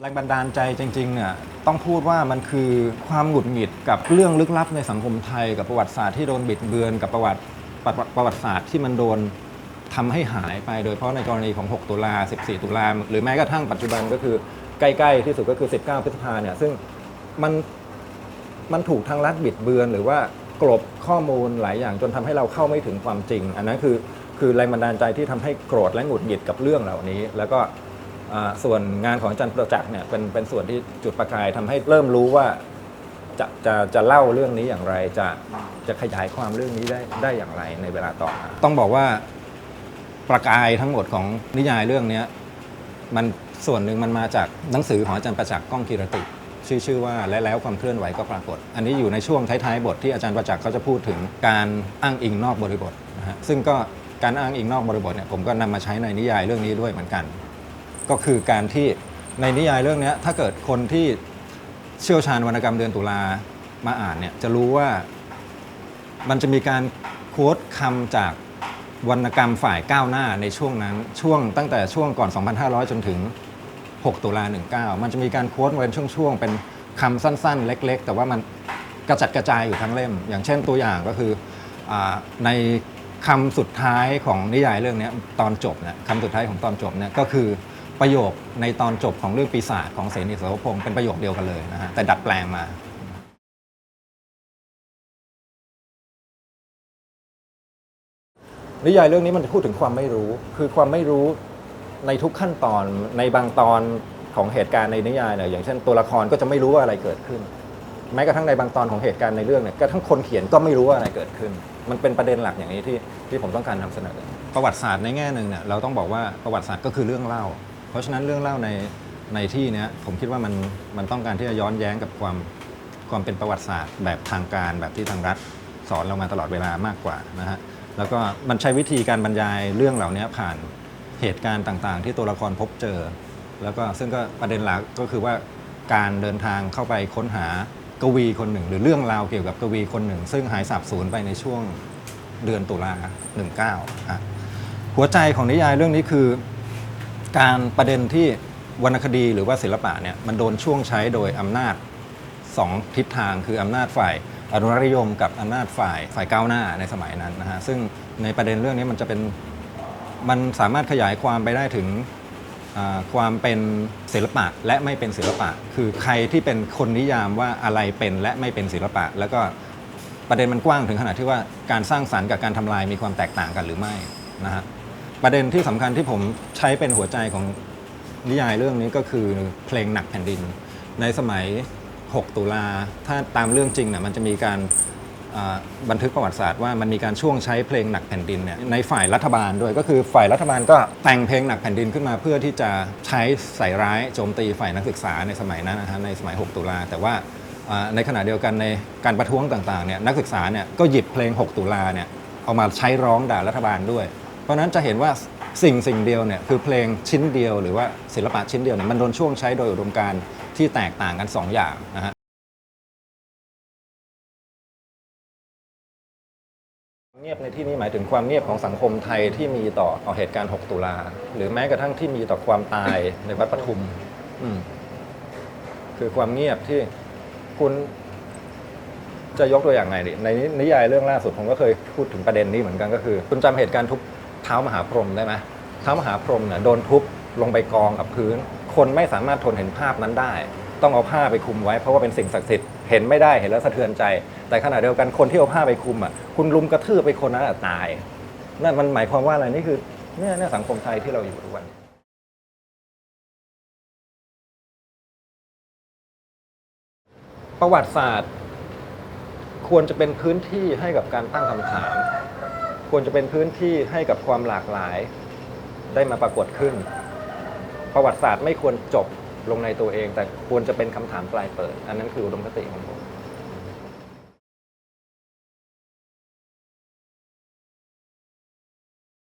แรงบันดาลใจจริงๆเนี่ยต้องพูดว่ามันคือความหงุดหงิดกับเรื่องลึกลับในสังคมไทย กับประวัติศาสตร์ที่โดนบิดเบือนกับประวัติประวัติประวัติศาสตร์ที่มันโดนทำให้หายไปโดยเฉพาะในกรณีของ 6 ตุลา 14 ตุลา หรือแม้กระทั่งปัจจุบันก็คือใกล้ๆที่สุดก็คือ 19 พฤษภาเนี่ยซึ่งมันมันถูกทางรัฐบิดเบือน หรือว่ากลบข้อมูลหลายอย่างจนทำให้เราเข้าไม่ถึงความจริง อันนั้นคือคือแรงบันดาลใจที่ทำให้โกรธและหงุดหงิดกับเรื่องเหล่านี้ แล้วก็ ส่วนงานของอาจารย์ประจักษ์เนี่ยเป็นเป็นส่วนที่จุดประกายทำให้เริ่มรู้ว่าจะจะจะเล่าเรื่องนี้อย่างไร จะจะขยายความเรื่องนี้ได้ได้อย่างไรในเวลาต่อมาต้องบอกว่าประกายทั้งหมดของนิยายเรื่องนี้มันส่วนหนึ่งมันมาจากหนังสือของอาจารย์ประจักษ์ก้องกีรติ ชื่อชื่อว่าและแล้วความเคลื่อนไหวก็ปรากฏ อันนี้อยู่ในช่วงท้ายๆบทที่อาจารย์ประจักษ์เขาจะพูดถึงการอ้างอิงนอกบริบทนะฮะซึ่งก็การอ้างอิงนอกบริบทเนี่ยผมก็นำมาใช้ในนิยายเรื่องนี้ด้วยเหมือนกัน ก็คือการที่ในนิยายเรื่องนี้ถ้าเกิดคนที่เชี่ยวชาญวรรณกรรมเดือนตุลามาอ่านเนี่ยจะรู้ว่ามันจะมีการโค้ดคำจากวรรณกรรมฝ่ายก้าวหน้าในช่วงนั้นช่วงตั้งแต่ช่วงก่อน 2,500 จนถึง 6 ตุลา 19 มันจะมีการโค้ดเป็นช่วงๆ เป็นคำสั้นๆ เล็ก ๆ แต่ว่ามันกระจัดกระจายอยู่ทั้งเล่ม อย่างเช่นตัวอย่างก็คืออในคำสุดท้ายของนิยายเรื่องนี้ตอนจบเนี่ยคำสุดท้ายของตอนจบเนี่ยก็คือ ประโยคในตอนจบของเรื่องปีศาจของเสนีสวพงศ์เป็นประโยคเดียวกันเลยนะฮะแต่ดัดแปลงมานิยายเรื่องนี้มันพูดถึงความไม่รู้ คือความไม่รู้ในทุกขั้นตอนในบางตอนของเหตุการณ์ในนิยายเนี่ยอย่างเช่นตัวละครก็จะไม่รู้ว่าอะไรเกิดขึ้น แม้กระทั่งในบางตอนของเหตุการณ์ในเรื่องเนี่ยกระทั่งคนเขียนก็ไม่รู้ว่าอะไรเกิดขึ้น มันเป็นประเด็นหลักอย่างนี้ที่ที่ผมต้องการนำเสนอ ประวัติศาสตร์ในแง่หนึ่งเนี่ยเราต้องบอกว่าประวัติศาสตร์ก็คือเรื่องเล่า ราะฉะนั้นเรื่องเล่าในในที่เนี้ยผมคิดว่ามันมันต้องการที่จะย้อนแย้งกับความความเป็นประวัติศาสตร์ แบบทางการแบบที่ทางรัฐสอนเรามาตลอดเวลามากกว่านะฮะแล้วก็มันใช้วิธีการบรรยายเรื่องเหล่านี้ผ่านเหตุการณ์ต่างๆ ที่ตัวละครพบเจอ แล้วก็ซึ่งก็ประเด็นหลักก็คือว่าการเดินทางเข้าไปค้นหากวีคนหนึ่ง หรือเรื่องราวเกี่ยวกับกวีคนหนึ่ง ซึ่งหายสาบสูญไปในช่วงเดือนตุลา19อะหัวใจของนิยายเรื่องนี้คือ การประเด็นที่วรรณคดีหรือว่าศิลปะเนี่ยมันโดนช่วงใช้โดยอำนาจสองทิศทางคืออำนาจฝ่ายอนุรักษ์นิยมกับอำนาจฝ่ายฝ่ายก้าวหน้าในสมัยนั้นนะฮะซึ่งในประเด็นเรื่องนี้มันจะเป็นมันสามารถขยายความไปได้ถึงความเป็นศิลปะและไม่เป็นศิลปะ คือใครที่เป็นคนนิยามว่าอะไรเป็นและไม่เป็นศิลปะ แล้วก็ประเด็นมันกว้างถึงขนาดที่ว่าการสร้างสรรค์กับการทำลายมีความแตกต่างกันหรือไม่นะฮะ ประเด็นที่สำคัญที่ผมใช้เป็นหัวใจของนิยายเรื่องนี้ก็คือเพลงหนักแผ่นดิน ในสมัย 6 ตุลา ถ้าตามเรื่องจริงเนี่ยมันจะมีการอ่าบันทึกประวัติศาสตร์ว่ามันมีการช่วงใช้เพลงหนักแผ่นดินเนี่ยในฝ่ายรัฐบาลด้วยก็คือฝ่ายรัฐบาลก็แต่งเพลงหนักแผ่นดินขึ้นมา เพื่อที่จะใช้ใส่ร้ายโจมตีฝ่ายนักศึกษาในสมัยนั้นนะฮะในสมัย 6 ตุลาแต่ว่าอ่าในขณะเดียวกันในการประท้วงต่างๆเนี่ยนักศึกษาเนี่ยก็หยิบเพลง 6 ตุลาเนี่ยเอามาใช้ร้องด่ารัฐบาลด้วย เพราะนั้นจะเห็นว่าสิ่งสิ่งเดียวเนี่ยคือเพลงชิ้นเดียวหรือว่าศิลปะชิ้นเดียวเนี่ยมันโดนช่วงใช้โดยอุดมการณ์ที่แตกต่างกัน 2 อย่างนะฮะเงียบในที่นี้หมายถึงความเงียบของสังคมไทยที่มีต่อต่อเหตุการณ์ 6 ตุลา หรือแม้กระทั่งที่มีต่อความตายในวัดปทุมอืมคือความเงียบที่คุณจะยกตัวอย่างไงดิในนิยายเรื่องล่าสุดผมก็เคยพูดถึงประเด็นนี้เหมือนกันก็คือ คุณจำเหตุการณ์ทุบ เท้ามหาพรหมได้ไหมเท้ามหาพรหมเนี่ยโดนทุบลงไปกองกับพื้น คนไม่สามารถทนเห็นภาพนั้นได้ ต้องเอาผ้าไปคลุมไว้เพราะว่าเป็นสิ่งศักดิ์สิทธิ์เห็นไม่ได้เห็นแล้วสะเทือนใจ แต่ขณะเดียวกันคนที่เอาผ้าไปคลุมอะคุณลุมกระทืบไปคนนั้นตายนั่นมันหมายความว่าอะไรนี่คือเนี่ยเนี่ยสังคมไทยที่เราอยู่ทุกวันประวัติศาสตร์ ควรจะเป็นพื้นที่ให้กับการตั้งคำถาม ควรจะเป็นพื้นที่ให้กับความหลากหลาย ได้มาปรากฏขึ้น ประวัติศาสตร์ไม่ควรจบลงในตัวเอง แต่ควรจะเป็นคำถามปลายเปิด อันนั้นคืออุดมคติของผม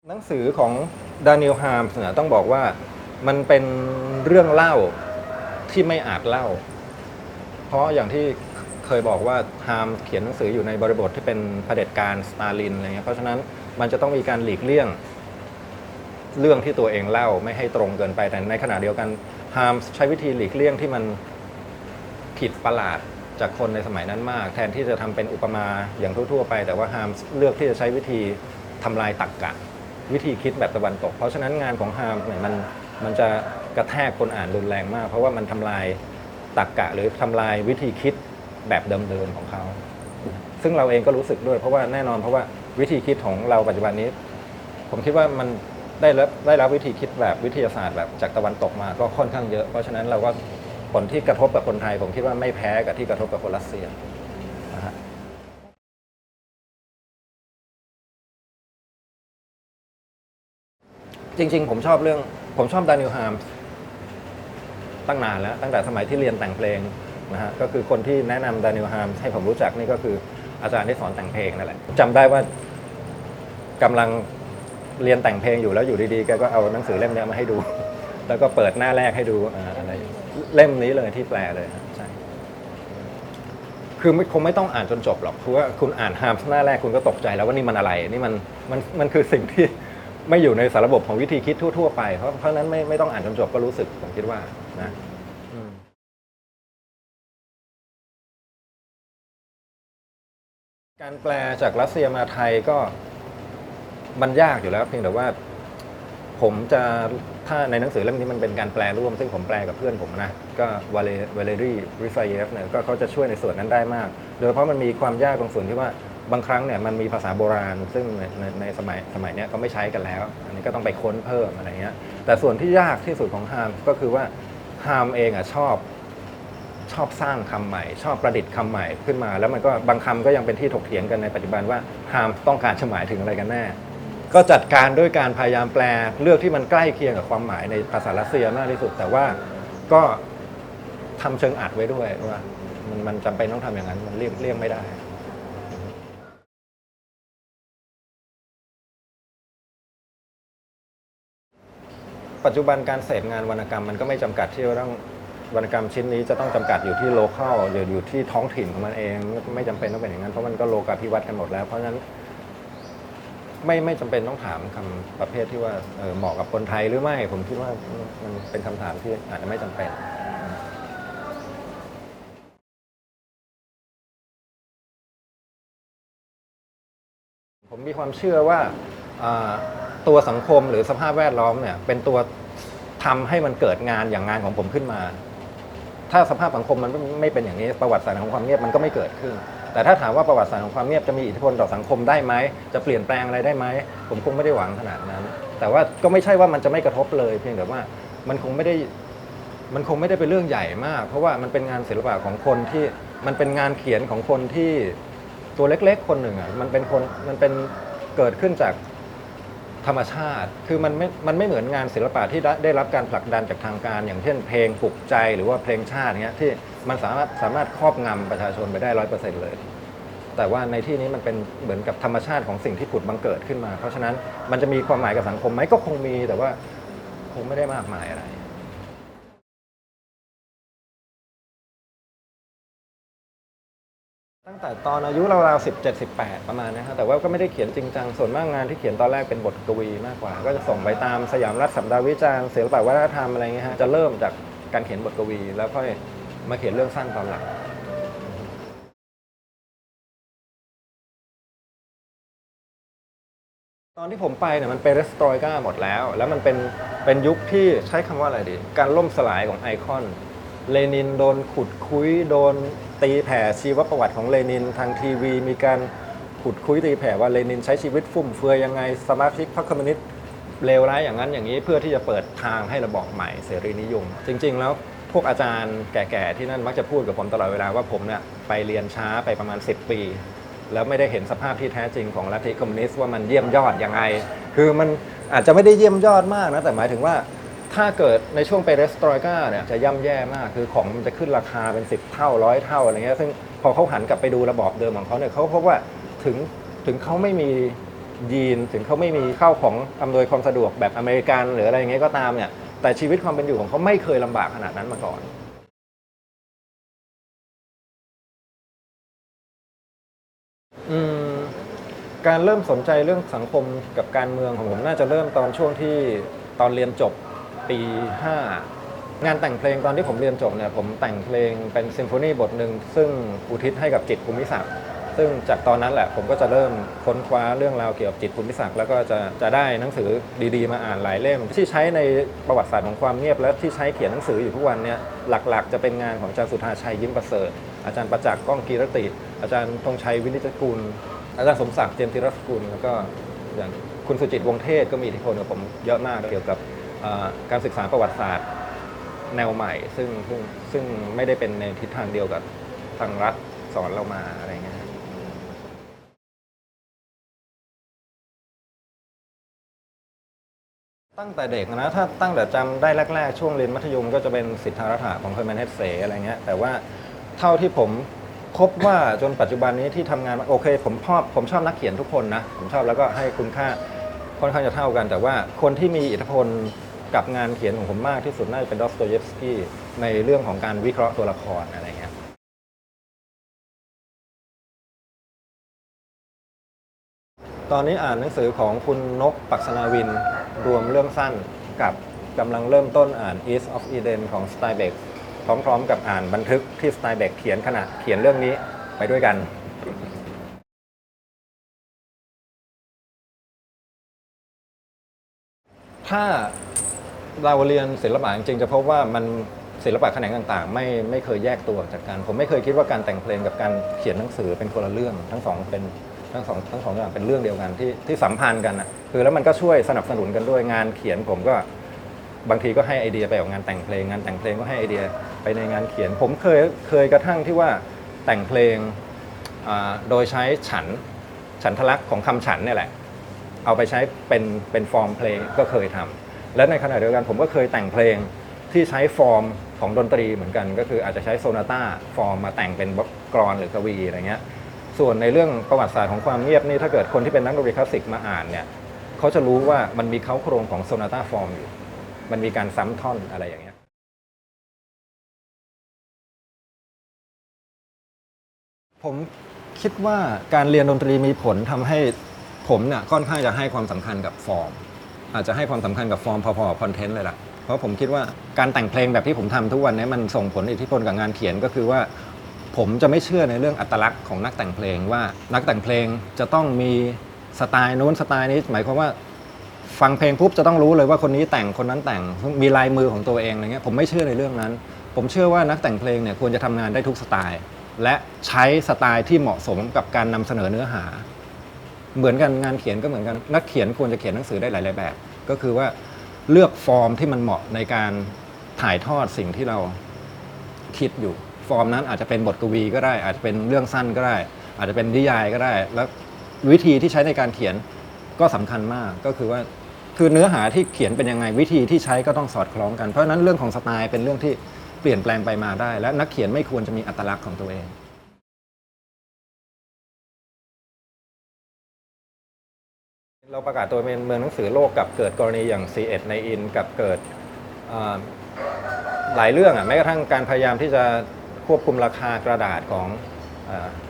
หนังสือของดานิลฮามส์เนี่ยต้องบอกว่ามันเป็นเรื่องเล่าที่ไม่อาจเล่า เพราะอย่างที่ เคยบอกว่าฮามเขียนหนังสืออยู่ในบริบทที่เป็นเผด็จการสตาลินอะไรเงี้ยเพราะฉะนั้นมันจะต้องมีการหลีกเลี่ยงเรื่องที่ตัวเองเล่าไม่ให้ตรงเกินไปแต่ในขณะเดียวกันฮามใช้วิธีหลีกเลี่ยงที่มันผิดประหลาดจากคนในสมัยนั้นมาก แทนที่จะทำเป็นอุปมาอย่างทั่วๆไป แต่ว่าฮามเลือกที่จะใช้วิธีทำลายตรรกกะ วิธีคิดแบบตะวันตก เพราะฉะนั้นงานของฮามเนี่ยมันมันจะกระแทกคนอ่านรุนแรงมาก เพราะว่ามันทำลายตรรกกะหรือทำลายวิธีคิด แบบเดิมๆของเขาซึ่งเราเองก็รู้สึกด้วยเพราะว่าแน่นอนเพราะว่าวิธีคิดของเราปัจจุบันนี้ ผมคิดว่ามันได้รับได้รับวิธีคิดแบบวิทยาศาสตร์แบบจากตะวันตกมาก็ค่อนข้างเยอะ เพราะฉะนั้นเราก็ผลที่กระทบกับคนไทย ผมคิดว่าไม่แพ้กับที่กระทบกับคนรัสเซียนะฮะจริงๆ ผมชอบเรื่องผมชอบดานิลฮามตั้งนานแล้ว ตั้งแต่สมัยที่เรียนแต่งเพลง นะฮะก็คือคนที่แนะนำดานิลฮามให้ผมรู้จักนี่ก็คืออาจารย์ที่สอนแต่งเพลงนั่นแหละจำได้ว่ากำลังเรียนแต่งเพลงอยู่แล้วอยู่ดีๆแกก็เอาหนังสือเล่มเนี้ยมาให้ดู แล้วก็เปิดหน้าแรกให้ดูอ่าอะไรเล่มนี้เลยที่แปลเลยฮะใช่คือไม่คงไม่ต้องอ่านจนจบหรอกคือว่าคุณอ่านฮามหน้าแรกคุณก็ตกใจแล้วว่านี่มันอะไรนี่มันมันมันคือสิ่งที่ไม่อยู่ในสารระบบของวิธีคิดทั่ว ๆ ไปเพราะเพราะฉะนั้นไม่ไม่ต้องอ่านจนจบก็รู้สึกผมคิดว่านะ การแปลจากรัสเซียมาไทยก็มันยากอยู่แล้ว เพียงแต่ว่า ผมจะถ้าในหนังสือเล่มนี้มันเป็นการแปลร่วม ซึ่งผมแปลกับเพื่อนผมนะ ก็วาเลวาเลรี่ริฟาเยฟเนี่ยก็เขาจะช่วยในส่วนนั้นได้มาก โดยเฉพาะมันมีความยากตรงส่วนที่ว่าบางครั้งเนี่ยมันมีภาษาโบราณ ซึ่งในในในสมัยสมัยเนี้ยก็ไม่ใช้กันแล้ว อันนี้ก็ต้องไปค้นเพิ่มอะไรเงี้ยแต่ส่วนที่ยากที่สุดของฮามก็คือว่าฮามเองอะชอบ ชอบสร้างคำใหม่ ชอบประดิษฐ์คำใหม่ขึ้นมา แล้วมันก็บางคำก็ยังเป็นที่ถกเถียงกันในปัจจุบันว่าฮามต้องการหมายถึงอะไรกันแน่ ก็จัดการด้วยการพยายามแปลเลือกที่มันใกล้เคียงกับความหมายในภาษารัสเซียมากที่สุด แต่ว่าก็ทำเชิงอัดไว้ด้วยว่ามันมันจำเป็นต้องทำอย่างนั้นมันเลี่ยงเลี่ยงไม่ได้ปัจจุบันการเสพงานวรรณกรรมมันก็ไม่จำกัดที่ว่าต้อง วรรณกรรมชิ้นนี้จะต้องจำกัดอยู่ที่โลเคอลหรืออยู่ที่ท้องถิ่นของมันเอง ไม่จำเป็นต้องเป็นอย่างนั้นเพราะมันก็โลกาภิวัตน์กันหมดแล้ว เพราะฉะนั้นไม่ไม่จำเป็นต้องถามคำประเภทที่ว่าเเหมาะกับคนไทยหรือไม่ ผมคิดว่ามันเป็นคำถามที่อาจจะไม่จำเป็นผมมีความเชื่อว่าอ่าตัวสังคมหรือสภาพแวดล้อมเนี่ยเป็นตัวทำให้มันเกิดงานอย่างงานของผมขึ้นมา ถ้าสภาพสังคมมันไม่ไมเป็นอย่างนี้ประวัติศาสตร์ของความเงียบมันก็ไม่เกิดขึ้น แต่ถ้าถามว่าประวัติศาสตร์ของความเงียบจะมีอิทธิพลต่อสังคมได้ไหมจะเปลี่ยนแปลงอะไรได้ไหมผมคงไม่ได้หวังขนาดนั้น แต่ว่าก็ไม่ใช่ว่ามันจะไม่กระทบเลย เพียงแต่ว่ามันคงไม่ได้มันคงไม่ได้เป็นเรื่องใหญ่มาก เพราะว่ามันเป็นงานศิลปะของคนที่มันเป็นงานเขียนของคนที่ตัวเล็กๆ คนหนึ่งอะมันเป็นคนมันเป็นเกิดขึ้นจาก ธรรมชาติ คือมันไม่ มันไม่เหมือนงานศิลปะที่ได้ได้รับการผลักดันจากทางการ อย่างเช่นเพลงปลุกใจหรือว่าเพลงชาติเนี้ยที่มันสามารถสามารถครอบงำประชาชนไปได้ร้อยเปอร์เซ็นต์เลย แต่ว่าในที่นี้มันเป็นเหมือนกับธรรมชาติของสิ่งที่ผุดบังเกิดขึ้นมา เพราะฉะนั้นมันจะมีความหมายกับสังคมไหมก็คงมีแต่ว่าคงไม่ได้มากมายอะไร งแต่ตอนอายุราวๆสิบเจ็ดสิบแปดประมาณนะครับแต่ว่าก็ไม่ได้เขียนจริงจังส่วนมากงานที่เขียนตอนแรกเป็นบทกวีมากกว่า ก็จะส่งไปตามสยามรัฐสัปดาวิจารณ์ศิลปวัฒนธรรมอะไรเงี้ยฮะจะเริ่มจากการเขียนบทกวี แล้วค่อยมาเขียนเรื่องสั้นตอนหลังตอนที่ผมไปเนี่ยมันเป็นเรสตรอยกาหมดแล้ว แล้วมันเป็นเป็นยุคที่ใช้คำว่าอะไรดี การล่มสลายของไอคอนเลนินโดนขุดคุยโดน ตีแผ่ชีวประวัติของเลนินทางทีวี มีการขุดคุยตีแผ่ว่าเลนินใช้ชีวิตฟุ่มเฟือยยังไง สมาชิกพรรคคอมมิวนิสต์เลวร้ายอย่างนั้นอย่างนี้เพื่อที่จะเปิดทางให้ระบอบใหม่เสรีนิยม จริง ๆ แล้วพวกอาจารย์แก่ๆที่นั่นมักจะพูดกับผมตลอดเวลาว่าผมเนี่ยไปเรียนช้าไปประมาณ 10 ปี แล้วไม่ได้เห็นสภาพที่แท้จริงของลัทธิคอมมิวนิสต์ว่ามันเยี่ยมยอดยังไง คือมันอาจจะไม่ได้เยี่ยมยอดมากนะแต่หมายถึงว่า ถ้าเกิดในช่วงไปเรสตรอยกาเนี่ยจะย่ำแย่มาก คือของมันจะขึ้นราคาเป็น 10 เท่าร้อยเท่าอะไรเงี้ยซึ่งพอเขาหันกลับไปดูระบอบเดิมของเขาเนี่ยเขาพบว่าถึงถึงเขาไม่มียีนถึงเขาไม่มีเข้าของอำนวยความสะดวกแบบอเมริกันหรืออะไรเงี้ยก็ตามเนี่ยแต่ชีวิตความเป็นอยู่ของเขาไม่เคยลำบากขนาดนั้นมาก่อนอืมการเริ่มสนใจเรื่องสังคมกับการเมืองของผมน่าจะเริ่มตอนช่วงที่ตอนเรียนจบ ปี5งานแต่งเพลงตอนที่ผมเรียนจบเนี่ยผมแต่งเพลงเป็นซิมโฟนีบทหนึ่งซึ่งอุทิศให้กับจิตภูมิศักดิ์ซึ่งจากตอนนั้นแหละผมก็จะเริ่มค้นคว้าเรื่องราวเกี่ยวกับจิตภูมิศักดิ์แล้วก็จะจะได้หนังสือดีๆ มาอ่านหลายเล่ม ที่ใช้ในประวัติศาสตร์ของความเงียบ และที่ใช้เขียนหนังสืออยู่ทุกวันเนี่ยหลักๆ จะเป็นงานของอาจารย์สุธาชัยยิ้มประเสริฐ อาจารย์ประจักษ์ก้องกีรติ อาจารย์ธงชัยวินิจกุล อาจารย์สมศักดิ์เจมส์ธีรสกุลแล้วก็อย่างคุณสุจิตวงเทศก็มีอิทธิพลกับผมเยอะมากเกี่ยวกับ การศึกษาประวัติศาสตร์แนวใหม่ ซึ่งซึ่งซึ่งไม่ได้เป็นในทิศทางเดียวกับทางรัฐสอนเรามาอะไรเงี้ยตั้งแต่เด็กนะถ้าตั้งแต่จำได้แรก ๆ ช่วงเรียนมัธยมก็จะเป็นสิทธารัฐะของเคอร์แมนเฮดเซอะไรเงี้ยแต่ว่าเท่าที่ผมพบว่าจนปัจจุบันนี้ที่ทำงานโอเค ผมชอบผมชอบนักเขียนทุกคนนะ ผมชอบแล้วก็ให้คุณค่าค่อนข้างจะเท่ากัน แต่ว่าคนที่มีอิทธิพล กับงานเขียนของผมมากที่สุดน่าจะเป็นดอสโตเยฟสกี้ในเรื่องของการวิเคราะห์ตัวละครอะไรเงี้ยตอนนี้อ่านหนังสือของคุณนกปักษนาวิน รวมเรื่องสั้นกับกำลังเริ่มต้นอ่าน East of Eden ของ s t y b e c k พร้อมๆ กับอ่านบันทึกที่ s t y b e c k เขียนขณะเขียนเรื่องนี้ไปด้วยกัน ถ้า เราเรียนศิลปะจริงๆจะพบว่ามันศิลปะแขนงต่างๆ ไม่ไม่เคยแยกตัวจากกัน ผมไม่เคยคิดว่าการแต่งเพลงกับการเขียนหนังสือเป็นคนละเรื่องทั้งสองเป็นทั้งสองทั้งสองอย่างเป็นเรื่องเดียวกันที่ที่สัมพันธ์กันนะคือแล้วมันก็ช่วยสนับสนุนกันด้วยงานเขียนผมก็บางทีก็ให้ไอเดียไปกับงานแต่งเพลงงานแต่งเพลงก็ให้ไอเดียไปในงานเขียน ผมเคยเคยกระทั่งที่ว่าแต่งเพลงอ่าโดยใช้ฉันฉันทลักษณ์ของคำฉันเนี่ยแหละ เอาไปใช้เป็นเป็นฟอร์มเพลงก็เคยทำ และในขณะเดียวกันผมก็เคยแต่งเพลงที่ใช้ฟอร์มของดนตรีเหมือนกัน ก็คืออาจจะใช้โซนาต้าฟอร์มมาแต่งเป็นกรอนหรือกวีอะไรเงี้ยส่วนในเรื่องประวัติศาสตร์ของความเงียบนี่ถ้าเกิดคนที่เป็นนักดนตรีคลาสสิกมาอ่านเนี่ยเขาจะรู้ว่ามันมีเขาโครงของโซนาต้าฟอร์มอยู่ มันมีการซ้ำท่อนอะไรอย่างเงี้ยผมคิดว่าการเรียนดนตรีมีผลทำให้ผมเนี่ยค่อนข้างจะให้ความสำคัญกับฟอร์ม อาจจะให้ความสำคัญกับฟอร์มพอๆกับคอนเทนต์เลยล่ะ เพราะผมคิดว่าการแต่งเพลงแบบที่ผมทำทุกวันนี้มันส่งผลอิทธิพลกับงานเขียนก็คือว่า ผมจะไม่เชื่อในเรื่องอัตลักษณ์ของนักแต่งเพลงว่านักแต่งเพลงจะต้องมีสไตล์นู้นสไตล์นี้ หมายความว่าฟังเพลงปุ๊บจะต้องรู้เลยว่าคนนี้แต่งคนนั้นแต่งมีลายมือของตัวเองอะไรเงี้ยผมไม่เชื่อในเรื่องนั้น ผมเชื่อว่านักแต่งเพลงเนี่ยควรจะทำงานได้ทุกสไตล์ และใช้สไตล์ที่เหมาะสมกับการนำเสนอเนื้อหา เหมือนกันงานเขียนก็เหมือนกันนักเขียนควรจะเขียนหนังสือได้หลาย ๆ แบบ ก็คือว่าเลือกฟอร์มที่มันเหมาะในการถ่ายทอดสิ่งที่เราคิดอยู่ ฟอร์มนั้นอาจจะเป็นบทกวีก็ได้ อาจจะเป็นเรื่องสั้นก็ได้ อาจจะเป็นนิยายก็ได้ แล้ววิธีที่ใช้ในการเขียนก็สำคัญมากก็คือว่าคือเนื้อหาที่เขียนเป็นยังไงวิธีที่ใช้ก็ต้องสอดคล้องกันเพราะฉะนั้นเรื่องของสไตล์เป็นเรื่องที่เปลี่ยนแปลงไปมาได้ และนักเขียนไม่ควรจะมีอัตลักษณ์ของตัวเอง เราประกาศตัวเป็นเมืองหนังสือโลกกับเกิดกรณีอย่าง C1 ในอินกับเกิดหลายเรื่องอะแม้กระทั่งการพยายามที่จะควบคุมราคากระดาษของ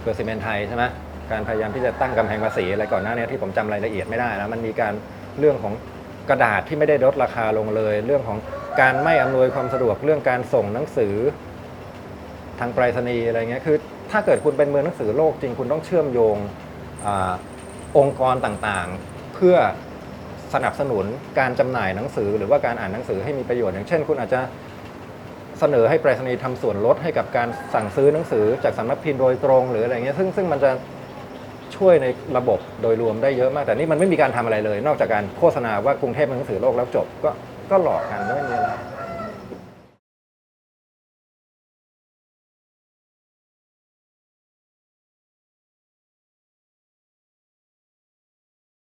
เกิดซีเมนไทยใช่ไหมการพยายามที่จะตั้งกำแพงภาษีอะไรก่อนหน้านี้ที่ผมจำรายละเอียดไม่ได้แล้วมันมีการเรื่องของกระดาษที่ไม่ได้ลดราคาลงเลย เรื่องของการไม่อำนวยความสะดวกเรื่องการส่งหนังสือทางไปรษณีย์อะไรเงี้ยคือ ถ้าเกิดคุณเป็นเมืองหนังสือโลกจริงคุณต้องเชื่อมโยงอองค์กรต่างๆ เพื่อสนับสนุนการจำหน่ายหนังสือ หรือว่าการอ่านหนังสือให้มีประโยชน์อย่างเช่น คุณอาจจะเสนอให้ไปรษณีย์ทำส่วนลดให้กับการสั่งซื้อหนังสือจากสำนักพิมพ์โดยตรงหรืออะไรเงี้ยซึ่งซึ่งมันจะช่วยในระบบโดยรวมได้เยอะมาก แต่นี่มันไม่มีการทำอะไรเลย นอกจากการโฆษณาว่ากรุงเทพเป็นหนังสือโลกแล้วจบ ก็ก็หลอกกันไม่มีอะไร